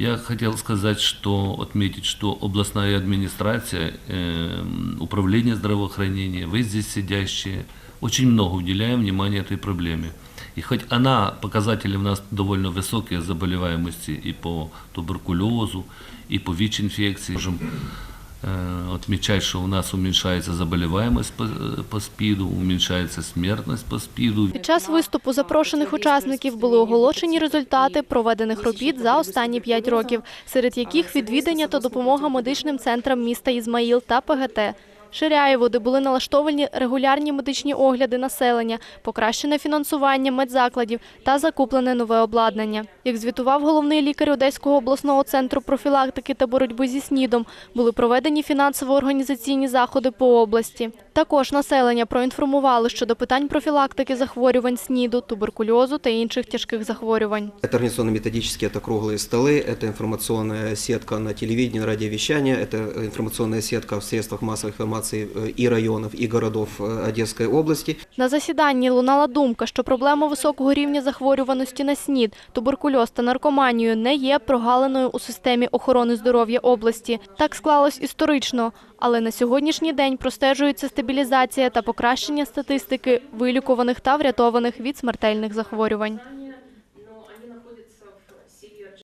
Я хотел сказать, что отметить, что областная администрация, э, управление здравоохранения, вы здесь сидящие, очень много уделяем внимания этой проблеме. И хоть она, показатели у нас довольно высокие заболеваемости и по туберкулезу, и по ВИЧ-инфекции, можем э, отмечать, что у нас уменьшается заболеваемость по, по СПІДу, уменьшается смертность по СПІДу. Під час виступу запрошених учасників були оголошені результати проведених робіт за останні п'ять років, серед яких відвідання та допомога медичним центрам міста Ізмаїл та ПГТ. Ширяєво, де були налаштовані регулярні медичні огляди населення, покращене фінансування медзакладів та закуплене нове обладнання. Як звітував головний лікар Одеського обласного центру профілактики та боротьби зі СНІДом, були проведені фінансово-організаційні заходи по області. Також населення проінформували щодо питань профілактики захворювань СНІДу, туберкульозу та інших тяжких захворювань. Это организационно-методические, это круглые столы, это информационная сетка на телевидении, радиовещание, это информационная сетка в средствах массовой информации э, и районов, и городов э, Одесской области. На засіданні лунала думка, що проблема високого рівня захворюваності на СНІД, туберкульоз та наркоманію не є прогалиною у системі охорони здоров'я області. Так склалось історично, але на сьогоднішній день простежується стабілізація та покращення статистики вилікуваних та врятованих від смертельних захворювань.